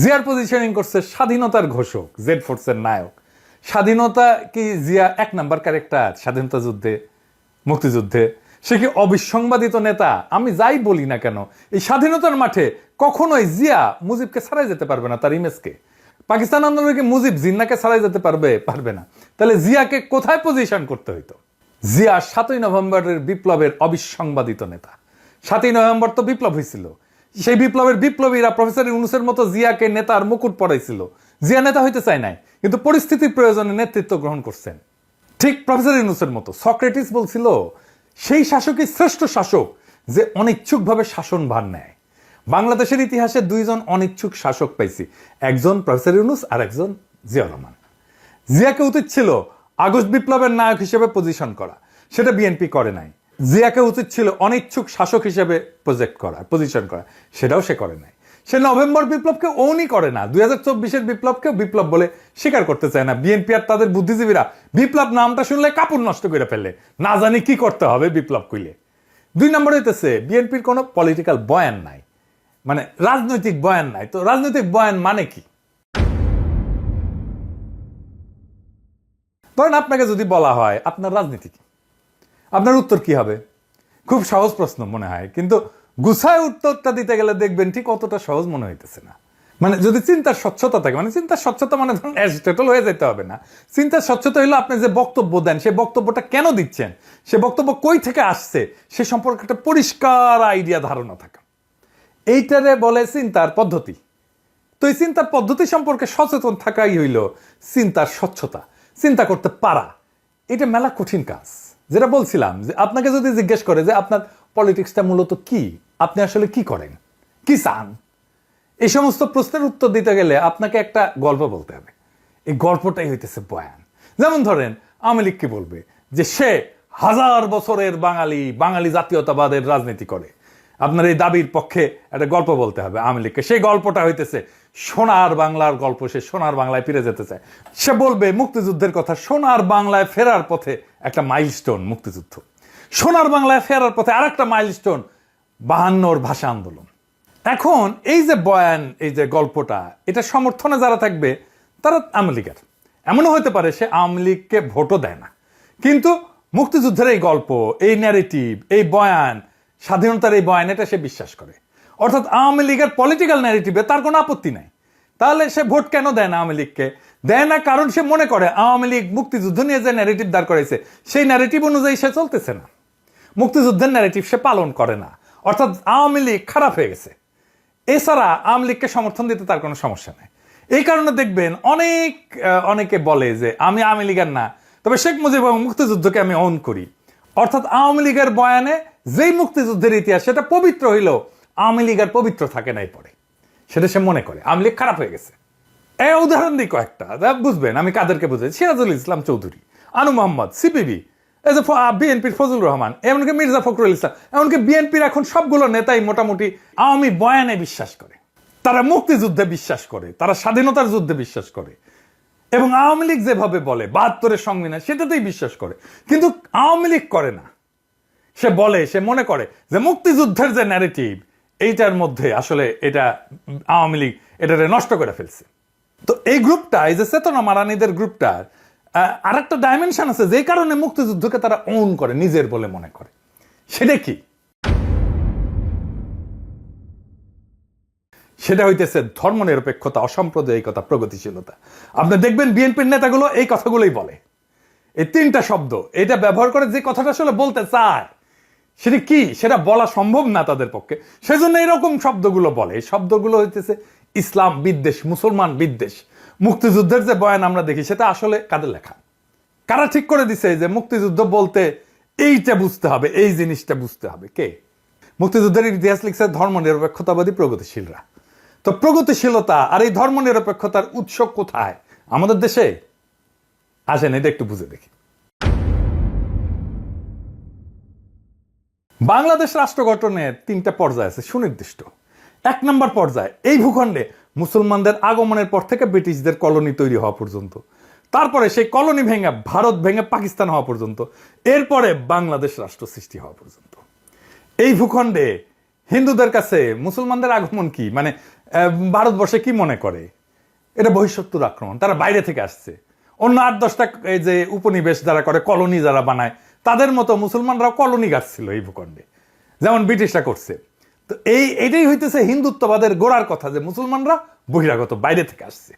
জিয়ার পজিশনিং করছে স্বাধীনতার ঘোষক জেড ফোর্সের নায়ক। স্বাধীনতা কি জিয়া এক নাম্বার ক্যারেক্টার স্বাধীনতা যুদ্ধে, মুক্তিযুদ্ধে। সে কি অবিসংবাদিত নেতা? আমি যাই বলি না কেন, এই স্বাধীনতার মাঠে কখনোই জিয়া মুজিবকে ছাড়াই যেতে পারবে না তার ইমেজকে পাকিস্তান আন্দোলনে কি মুজিব জিন্নাকে ছাড়াই যেতে পারবে পারবে না? তাহলে জিয়াকে কোথায় পজিশন করতে হইতো? জিয়া সাতই নভেম্বরের বিপ্লবের অবিসংবাদিত নেতা। সাতই নভেম্বর তো বিপ্লব হয়েছিল সেই বিপ্লবের বিপ্লবীরা প্রফেসর ইউনুসের মতো জিয়াকে নেতার মুকুট পড়াইছিল জিয়া নেতা হইতে চায় নাই, কিন্তু পরিস্থিতির প্রয়োজনে নেতৃত্ব গ্রহণ করছেন। ঠিক প্রফেসর ইউনুসের মতো সক্রেটিস বলছিল, সেই শাসকই শ্রেষ্ঠ শাসক যে অনিচ্ছুকভাবে শাসন ভার নেয়। বাংলাদেশের ইতিহাসে দুইজন অনিচ্ছুক শাসক পাইছি, একজন প্রফেসর ইউনুস আর একজন জিয়া রহমান। জিয়াকে উচিত ছিল আগস্ট বিপ্লবের নায়ক হিসেবে পজিশন করা, সেটা বিএনপি করে নাই। জিয়াকে উচিত ছিল অনিচ্ছুক শাসক হিসেবে প্রজেক্ট করা পজিশন করা সেটাও সে করে নাই। সে নভেম্বর বিপ্লবকে ওনই করে না। দুই হাজার চব্বিশের বিপ্লবকে বিপ্লব বলে স্বীকার করতে চায় না। বিএনপি আর তাদের বুদ্ধিজীবীরা বিপ্লব নামটা শুনলে কাপড় নষ্ট করে ফেলে না জানি কি করতে হবে বিপ্লব কইলে। দুই নম্বর হইতেছে, বিএনপির কোনো পলিটিক্যাল বয়ান নাই। মানে রাজনৈতিক বয়ান নাই। তো রাজনৈতিক বয়ান মানে কি? ধরেন আপনাকে যদি বলা হয়, আপনার রাজনীতি কি? আপনার উত্তর কি হবে? খুব সহজ প্রশ্ন মনে হয়, কিন্তু গুছায় উত্তরটা দিতে গেলে দেখবেন ঠিক অতটা সহজ মনে হইতেছে না। মানে যদি চিন্তার স্বচ্ছতা থাকে মানে চিন্তার স্বচ্ছতা মানে ধরুন অ্যাজিটেটল হয়ে যেতে হবে না। চিন্তার স্বচ্ছতা হলো আপনি যে বক্তব্য দেন সেই বক্তব্যটা কেন দিচ্ছেন? সে বক্তব্য কই থেকে আসছে? সে সম্পর্কে একটা পরিষ্কার আইডিয়া ধারণা থাকা। এইটারে বলে চিন্তার পদ্ধতি। তো এই চিন্তার পদ্ধতি সম্পর্কে সচেতন থাকাই হইল চিন্তার স্বচ্ছতা, চিন্তা করতে পারা। এটা মেলা কঠিন কাজ। যেটা বলছিলাম যে আপনাকে যদি জিজ্ঞেস করে যে আপনার পলিটিক্সটা মূলত কি, আপনি আসলে কি করেন? কি চান? এই সমস্ত প্রশ্নের উত্তর দিতে গেলে আপনাকে একটা গল্প বলতে হবে। এই গল্পটাই হইতেছে বয়ান। যেমন ধরেন, আওয়ামী লীগ কি বলবে? যে সে হাজার বছরের বাঙালি বাঙালি জাতীয়তাবাদের রাজনীতি করে। আপনার এই দাবির পক্ষে একটা গল্প বলতে হবে আওয়ামী লীগকে। সেই গল্পটা হইতেছে সোনার বাংলার গল্প, সে সোনার বাংলায় ফিরে যেতে চায় সে বলবে, মুক্তিযুদ্ধের কথা, সোনার বাংলায় ফেরার পথে একটা মাইলস্টোন মুক্তিযুদ্ধ। সোনার বাংলায় ফেরার পথে আর আরেকটা মাইলস্টোন বাহান্নর ভাষা আন্দোলন। এখন এই যে বয়ান, এই যে গল্পটা, এটা সমর্থনে যারা থাকবে, তারা আওয়ামী লীগের। এমনও হতে পারে সে আওয়ামী লীগকে ভোটও দেয় না। কিন্তু মুক্তিযুদ্ধের এই গল্প, এই ন্যারেটিভ এই বয়ান স্বাধীনতার এই বয়ান এটা সে বিশ্বাস করে। অর্থাৎ আওয়ামী লীগের পলিটিক্যাল ন্যারেটিভে তার কোনো আপত্তি নাই। তাহলে সে ভোট কেন দেয় না আওয়ামী লীগকে? দেয় না কারণ সে মনে করে আওয়ামী লীগ মুক্তিযুদ্ধ নিয়ে যে ন্যারেটিভ দাঁড় করেছে, সেই ন্যারেটিভ অনুযায়ী সে চলতেছে না। মুক্তিযুদ্ধের ন্যারেটিভ সে পালন করে না। অর্থাৎ আওয়ামী লীগ খারাপ হয়ে গেছে। এছাড়া আওয়ামী লীগকে সমর্থন দিতে তার কোনো সমস্যা নেই। এই কারণে দেখবেন অনেক অনেকে বলে যে আমি আওয়ামী লীগের না, তবে শেখ মুজিব এবং মুক্তিযুদ্ধকে আমি অন করি। অর্থাৎ আওয়ামী লীগের বয়ানে যেই মুক্তিযুদ্ধের ইতিহাস সেটা পবিত্র হইলেও আওয়ামী লীগ আর পবিত্র থাকে নাই পরে। সেটা সে মনে করে। আওয়ামী লীগ খারাপ হয়ে গেছে। এ উদাহরণ দিই কয়েকটা। বুঝবেন, আমি কাদেরকে বুঝাই। সিরাজুল ইসলাম চৌধুরী, আনু মোহাম্মদ, সিপিবি, এই যে বিএনপির ফজল রহমান, এমনকি মির্জা ফখরুল ইসলাম, এমনকি বিএনপির এখন সবগুলো নেতাই মোটামুটি আওয়ামী বয়ানে বিশ্বাস করে। তারা মুক্তিযুদ্ধে বিশ্বাস করে, তারা স্বাধীনতার যুদ্ধে বিশ্বাস করে। এবং আওয়ামী লীগ যেভাবে বলে, বাহাত্তরের সংবিধান, সেটাতেই বিশ্বাস করে। কিন্তু আওয়ামী লীগ করে না। সে বলে, সে মনে করে যে মুক্তিযুদ্ধের যে ন্যারেটিভ এইটার মধ্যে আসলে এটা আওয়ামী লীগ এটাকে নষ্ট করে ফেলছে। তো এই গ্রুপটা, এই যে চেতনা মারানিদের গ্রুপটার আর একটা ডাইমেনশন আছে যেই কারণে মুক্তিযুদ্ধকে তারা ওন করে, নিজের বলে মনে করে। সেটা কি? সেটা হইতেছে ধর্মনিরপেক্ষতা, অসাম্প্রদায়িকতা, প্রগতিশীলতা। আপনি দেখবেন বিএনপির নেতাগুলো এই কথাগুলোই বলে। এই তিনটা শব্দ, এটা ব্যবহার করে যে কথাটা আসলে বলতে চায় সেটা কি? সেটা বলা সম্ভব না তাদের পক্ষে। সেজন্য এরকম শব্দগুলো বলে। এই শব্দগুলো হইতেছে ইসলাম বিদ্বেষ, মুসলমান বিদ্বেষ। মুক্তিযুদ্ধের যে বয়ান আমরা দেখি, সেটা আসলে কাদের লেখা? কারা ঠিক করে দিছে যে মুক্তিযুদ্ধ বলতে এইটা বুঝতে হবে, এই জিনিসটা বুঝতে হবে? কে? মুক্তিযুদ্ধের ইতিহাস লিখছে ধর্ম নিরপেক্ষতাবাদী প্রগতিশীলরা। তো প্রগতিশীলতা আর এই ধর্ম নিরপেক্ষতার উৎস কোথায়? আমাদের দেশে? আসেন, এটা একটু বুঝে দেখি। বাংলাদেশ রাষ্ট্র গঠনের তিনটা পর্যায় আছে, সুনির্দিষ্ট। এক নম্বর পর্যায়, এই ভূখণ্ডে মুসলমানদের আগমনের পর থেকে ব্রিটিশদের কলোনি তৈরি হওয়া পর্যন্ত। তারপরে সেই কলোনি ভেঙে ভারত ভেঙে পাকিস্তান হওয়া পর্যন্ত। এরপরে বাংলাদেশ রাষ্ট্র সৃষ্টি হওয়া পর্যন্ত। এই ভূখণ্ডে হিন্দুদের কাছে মুসলমানদের আগমন কি? মানে ভারতবর্ষে কি মনে করে? এটা বহিঃশত্রুর আক্রমণ, তারা বাইরে থেকে আসছে। অন্য আট দশটা, এই যে উপনিবেশ যারা করে, কলোনি যারা বানায় তাদের মতো মুসলমানরাও কলোনি গাছছিল এই ভূখণ্ডে, যেমন ব্রিটিশরা করছে। তো এই, এটাই হইতেছে হিন্দুত্ববাদের গোড়ার কথা যে মুসলমানরা বহিরাগত বাইরে থেকে আসছে।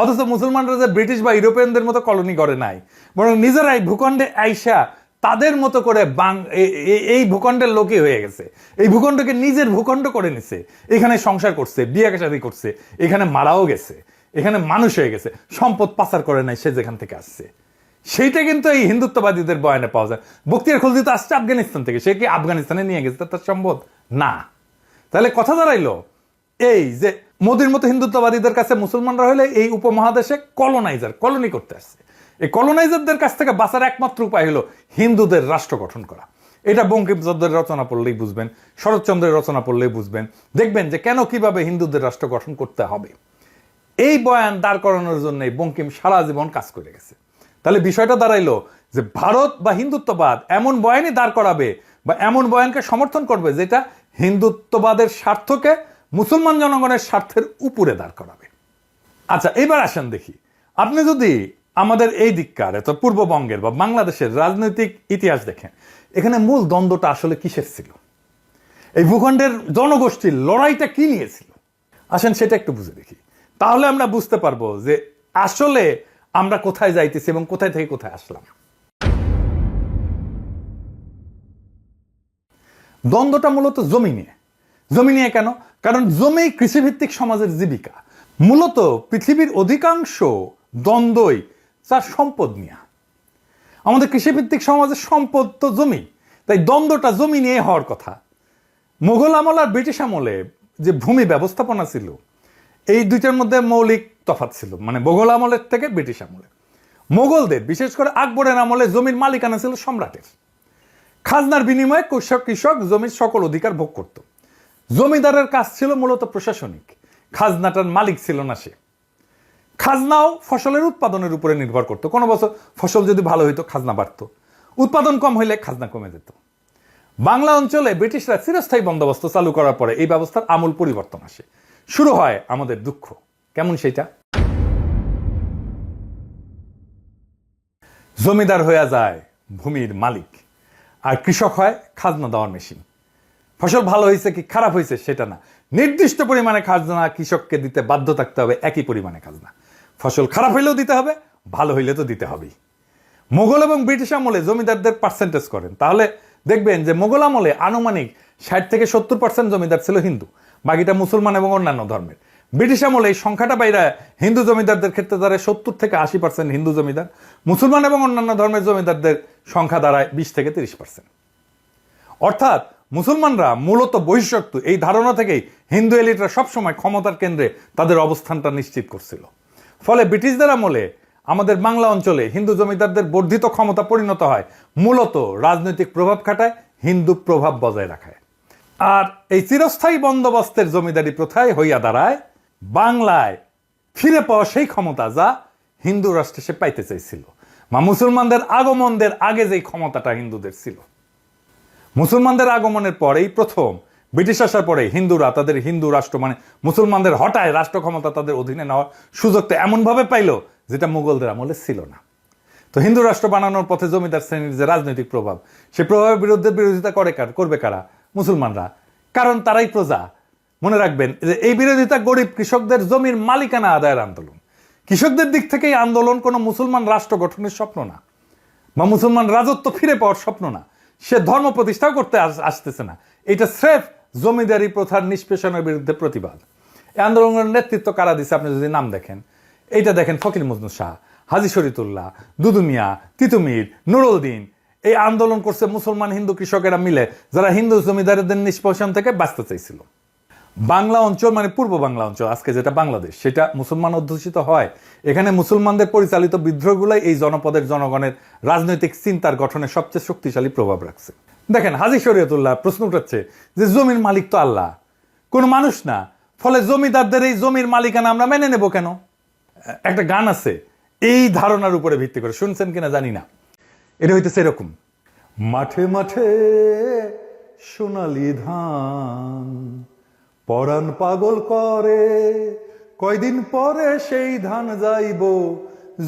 অথচ মুসলমানরা যে ব্রিটিশ বা ইউরোপিয়ানদের মতো কলোনি করে নাই, বরং নিজেরাই ভূখণ্ডে আইসা তাদের মতো করে বাং এই ভূখণ্ডের লোকই হয়ে গেছে। এই ভূখণ্ডকে নিজের ভূখণ্ড করে নিছে। এখানে সংসার করছে, বিয়ে শাদী করছে, এখানে মারাও গেছে, এখানে মানুষ হয়ে গেছে, সম্পদ পাচার করে নাই সে যেখান থেকে আসছে। সেইটা কিন্তু এই হিন্দুত্ববাদীদের বয়ানে পাওয়া যায়। বক্তিয়ার খলজি তো আসছে আফগানিস্তান থেকে। সে কি আফগানিস্তানে নিয়ে গেছে? তার সম্ভব না। তাহলে কথা দাঁড়াইলো, এই যে মোদির মতো হিন্দুত্ববাদীদের কাছে মুসলমানরা হলে এই উপমহাদেশে কলোনাইজার, কলোনি করতে আসছে। এই কলোনাইজারদের কাছ থেকে বাঁচার একমাত্র উপায় হলো হিন্দুদের রাষ্ট্র গঠন করা। এটা বঙ্কিমচন্দ্রের রচনা পড়লেই বুঝবেন, শরৎচন্দ্রের রচনা পড়লেই বুঝবেন। দেখবেন যে কেন কীভাবে হিন্দুদের রাষ্ট্র গঠন করতে হবে। এই বয়ান দাঁড় করানোর জন্য বঙ্কিম সারা জীবন কাজ করে গেছে। তাহলে বিষয়টা দাঁড়াইলো যে ভারত বা হিন্দুত্ববাদ এমন বয়ানই দাঁড় করাবে বা এমন বয়ানকে সমর্থন করবে যেটা হিন্দুত্ববাদের স্বার্থকে মুসলমান জনগণের স্বার্থের উপরে দাঁড় করাবে। আচ্ছা এবার আসেন দেখি। আপনি যদি আমাদের এই দিককার, এত পূর্ববঙ্গের বা বাংলাদেশের রাজনৈতিক ইতিহাস দেখেন, এখানে মূল দ্বন্দ্বটা আসলে কিসের ছিল? এই ভূখণ্ডের জনগোষ্ঠীর লড়াইটা কি নিয়েছিল আসেন সেটা একটু বুঝে দেখি। তাহলে আমরা বুঝতে পারব যে আসলে আমরা কোথায় যাইতেছি এবং কোথায় থেকে কোথায় আসলাম? দ্বন্দ্বটা মূলত জমি নিয়ে। জমি নিয়ে কেন? কারণ জমি কৃষিভিত্তিক সমাজের জীবিকা। মূলত পৃথিবীর অধিকাংশ দ্বন্দ্বই তার সম্পদ নিয়ে। আমাদের কৃষিভিত্তিক সমাজের সম্পদ তো জমি। তাই দ্বন্দ্বটা জমি নিয়ে হওয়ার কথা। মোগল আমল আর ব্রিটিশ আমলে যে ভূমি ব্যবস্থাপনা ছিল এই দুইটার মধ্যে মৌলিক তফাৎ ছিল মানে মোগল আমলের থেকে ব্রিটিশ আমলে। মোগলদের, বিশেষ করে আকবরের আমলে জমির মালিকানা ছিল সম্রাটের। খাজনার বিনিময়ে কৃষক কৃষক জমির সকল অধিকার ভোগ করত। জমিদারের কাজ ছিল মূলত প্রশাসনিক, খাজনাটার মালিক ছিল না সে। খাজনাও ফসলের উৎপাদনের উপরে নির্ভর করতো। কোনো বছর ফসল যদি ভালো হইতো, খাজনা বাড়তো। উৎপাদন কম হইলে খাজনা কমে যেত। বাংলা অঞ্চলে ব্রিটিশরা চিরস্থায়ী বন্দোবস্ত চালু করার পরে এই ব্যবস্থার আমূল পরিবর্তন আসে। শুরু হয় আমাদের দুঃখ। কেমন সেটা জমিদার হয়ে যায় ভূমির মালিক, আর কৃষক হয় খাজনা দেওয়ার মেশিন ফসল ভালো হয়েছে কি খারাপ হয়েছে সেটা না। নির্দিষ্ট পরিমাণে খাজনা কৃষককে দিতে বাধ্য থাকতে হবে একই পরিমাণে খাজনা। ফসল খারাপ হইলেও দিতে হবে, ভালো হইলে তো দিতে হবেই। মোগল এবং ব্রিটিশ আমলে জমিদারদের পার্সেন্টেজ করেন। তাহলে দেখবেন যে মোগল আমলে আনুমানিক ষাট থেকে সত্তর পার্সেন্ট জমিদার ছিল হিন্দু। বাকিটা মুসলমান এবং অন্যান্য ধর্মের। ব্রিটিশ আমলে এই সংখ্যাটা বাইরে হিন্দু জমিদারদের ক্ষেত্রে দাঁড়ায় সত্তর থেকে আশি পার্সেন্ট হিন্দু জমিদার। মুসলমান এবং অন্যান্য ধর্মের জমিদারদের সংখ্যা দাঁড়ায় বিশ থেকে তিরিশ পার্সেন্ট। অর্থাৎ মুসলমানরা মূলত বহিঃশক্ত, এই ধারণা থেকেই হিন্দু এলিটরা সবসময় ক্ষমতার কেন্দ্রে তাদের অবস্থানটা নিশ্চিত করছিল। ফলে ব্রিটিশদের আমলে আমাদের বাংলা অঞ্চলে হিন্দু জমিদারদের বর্ধিত ক্ষমতা পরিণত হয়, মূলত রাজনৈতিক প্রভাব খাটায়, হিন্দু প্রভাব বজায় রাখায়। আর এই চিরস্থায়ী বন্দোবস্তের জমিদারি প্রথায় হইয়া দাঁড়ায়, বাংলায় ফিরে পাওয়া সেই ক্ষমতা যা হিন্দু রাষ্ট্রে সে পাইতে চাইছিল। বা মুসলমানদের আগমনদের আগে যেই ক্ষমতাটা হিন্দুদের ছিল। মুসলমানদের আগমনের পরেই প্রথম ব্রিটিশ আসার পরে হিন্দুরা তাদের হিন্দু রাষ্ট্র মানে মুসলমানদের হঠায় রাষ্ট্র ক্ষমতা তাদের অধীনে নেওয়ার সুযোগটা এমনভাবে পাইল যেটা মুঘলদের আমলে ছিল না। তো হিন্দু রাষ্ট্র বানানোর পথে জমিদার শ্রেণির যে রাজনৈতিক প্রভাব, সে প্রভাবের বিরুদ্ধে বিরোধিতা করে কার করবে কারা? মুসলমানরা। কারণ তারাই প্রজা। মনে রাখবেন যে এই বিরোধিতা গরিব কৃষকদের জমির মালিকানা আদায়ের আন্দোলন। কৃষকদের দিক থেকে এই আন্দোলন কোনো মুসলমান রাষ্ট্র গঠনের স্বপ্ন না। বা মুসলমান রাজত্ব ফিরে পাওয়ার স্বপ্ন না। সে ধর্ম প্রতিষ্ঠাও করতে আসতেছে না। এটা স্রেফ জমিদারি প্রথার নিষ্পেষণের বিরুদ্ধে প্রতিবাদ। এই আন্দোলনের নেতৃত্ব কারা দিছে, আপনি যদি নাম দেখেন। এইটা দেখেন ফকির মজনু শাহ, হাজি শরীতুল্লাহ, দুদুমিয়া, তিতুমির নুরুদ্দিন এই আন্দোলন করছে মুসলমান হিন্দু কৃষকেরা মিলে, যারা হিন্দু জমিদারদের নিষ্পেষণ থেকে বাঁচতে চাইছিল। বাংলা অঞ্চল মানে পূর্ব বাংলা অঞ্চল, আজকে যেটা বাংলাদেশ, সেটা মুসলমান অধ্যুষিত হয়। এখানে মুসলমানদের পরিচালিত বিদ্রোহগুলাই এই জনপদের, জনগণের রাজনৈতিক চিন্তার গঠনে সবচেয়ে শক্তিশালী প্রভাব রাখছে। দেখেন, হাজি শরীয়তুল্লাহ প্রশ্ন উঠাচ্ছে যে, জমির মালিক তো আল্লাহ। কোনো মানুষ না। ফলে জমিদারদের এই জমির মালিকানা আমরা মেনে নেব কেন? একটা গান আছে, এই ধারণার উপরে ভিত্তি করে। শুনছেন কিনা জানি না। এটা হইতেছে এরকম। মাঠে মাঠে সোনালি ধান, পরাণ পাগল করে, কয়দিন পরে সেই ধান যাইব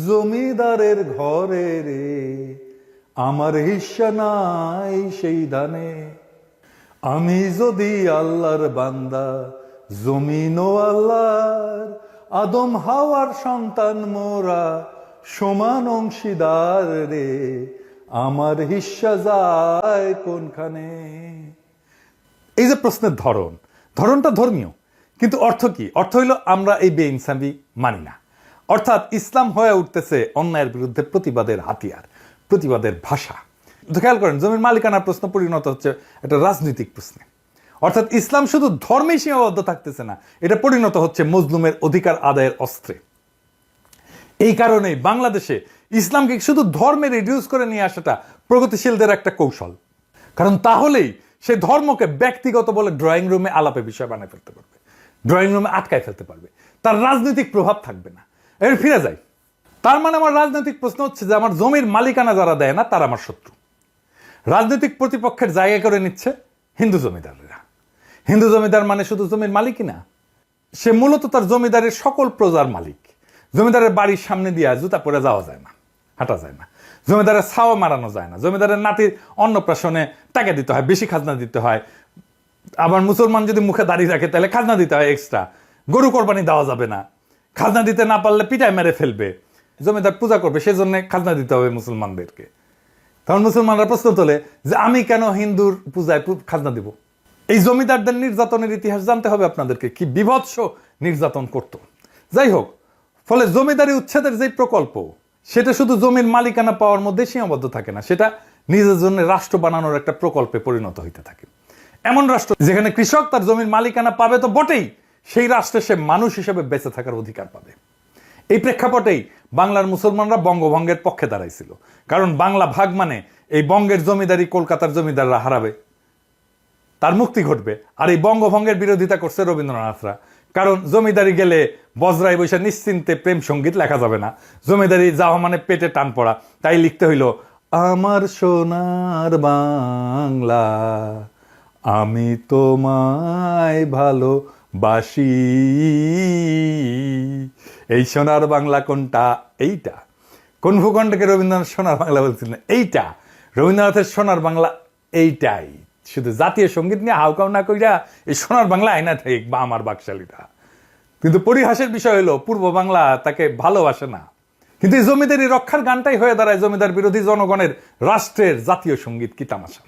জমিদারের ঘরে রে। আমার হিস্সা নাই সেই ধানে, আমি যদি আল্লাহর বান্দা জমিন আল্লাহর, আদম হাওয়ার সন্তান মোরা সমান অংশীদার রে, আমার হিস্সা যায় কোনখানে? এই যে প্রশ্নের ধরন, ধরনটা ধর্মীয়, কিন্তু অর্থ কি? অর্থ হইল আমরা এই বেইনসাবি মানি না। অর্থাৎ ইসলাম হয়ে উঠতেছে অন্যায়ের বিরুদ্ধে প্রতিবাদের হাতিয়ার, প্রতিবাদের ভাষা। খেয়াল করেন, জমির মালিকানার প্রশ্ন পরিণত হচ্ছে একটা রাজনৈতিক প্রশ্নে। অর্থাৎ ইসলাম শুধু ধর্মেই সীমাবদ্ধ থাকতেছে না, এটা পরিণত হচ্ছে মজলুমের অধিকার আদায়ের অস্ত্রে। এই কারণেই বাংলাদেশে ইসলামকে শুধু ধর্মে রিডিউস করে নিয়ে আসাটা প্রগতিশীলদের একটা কৌশল। কারণ তাহলেই সে ধর্মকে ব্যক্তিগত বলে ড্রয়িং রুমে আলাপে বিষয় বানায় ফেলতে পারবে। ড্রয়িং রুমে আটকায় ফেলতে পারবে। তার রাজনৈতিক প্রভাব থাকবে না। এর ফিরে যাই। তার মানে আমার রাজনৈতিক প্রশ্ন হচ্ছে যে আমার জমির মালিকানা যারা দেয় না, তারা আমার শত্রু। রাজনৈতিক প্রতিপক্ষের জায়গা করে নিচ্ছে হিন্দু জমিদাররা। হিন্দু জমিদার মানে শুধু জমির মালিকই না, সে মূলত তার জমিদারের সকল প্রজার মালিক। জমিদারের বাড়ির সামনে দিয়ে জুতা পরে যাওয়া যায় না, হাঁটা যায় না। জমিদারের ছাওয়া মারানো যায় না। জমিদারের নাতির অন্নপ্রাশনে টাকা দিতে হয়, বেশি খাজনা দিতে হয়। আবার মুসলমান যদি মুখে দাঁড়িয়ে রাখে, তাহলে খাজনা দিতে হয় এক্সট্রা গরু কোরবানি দেওয়া যাবে না। খাজনা দিতে না পারলে পিটায় মেরে ফেলবে। জমিদার পূজা করবে, সেজন্য খাজনা দিতে হবে মুসলমানদেরকে। তখন মুসলমানরা প্রশ্ন তোলে যে, আমি কেন হিন্দুর পূজায় খাজনা দিব? এই জমিদারদের নির্যাতনের ইতিহাস জানতে হবে আপনাদেরকে। কি বিভৎস নির্যাতন করত। যাই হোক ফলে জমিদারি উচ্ছেদের যে প্রকল্প, সেটা শুধু জমির মালিকানা পাওয়ার মধ্যে সীমাবদ্ধ থাকে না, সেটা নিজের জন্য রাষ্ট্র বানানোর একটা প্রকল্পে পরিণত হইতে থাকে। এমন রাষ্ট্র যেখানে কৃষক তার জমির মালিকানা পাবে তো বটেই, সেই রাষ্ট্রে সে মানুষ হিসেবে বেঁচে থাকার অধিকার পাবে। এই প্রেক্ষাপটেই বাংলার মুসলমানরা বঙ্গভঙ্গের পক্ষে দাঁড়াইছিল। কারণ বাংলা ভাগ মানে এই বঙ্গের জমিদারি কলকাতার জমিদাররা হারাবে, তার মুক্তি ঘটবে। আর এই বঙ্গভঙ্গের বিরোধিতা করছে রবীন্দ্রনাথরা। কারণ জমিদারি গেলে বজরাই বৈশা নিশ্চিন্তে প্রেম সংগীত লেখা যাবে না। জমিদারি যাওয়া মানে পেটে টান পড়া। তাই লিখতে হইল, আমার সোনার বাংলা, আমি তোমায় ভালোবাসি। এই সোনার বাংলা কোনটা? এইটা। কোন ভূখণ্ডকে রবীন্দ্রনাথ সোনার বাংলা বলছিলেন এইটা। রবীন্দ্রনাথের সোনার বাংলা এইটাই। শুধু জাতীয় সংগীত নিয়ে হাউকাউ না কইরা এই সোনার বাংলা আইনা থেক বা আমার বাকশালীরা। কিন্তু পরিহাসের বিষয় হলো, পূর্ব বাংলা তাকে ভালোবাসে না। কিন্তু এই জমিদারি রক্ষার গানটাই হয়ে দাঁড়ায় জমিদার বিরোধী জনগণের রাষ্ট্রের জাতীয় সংগীত কি তামাশা?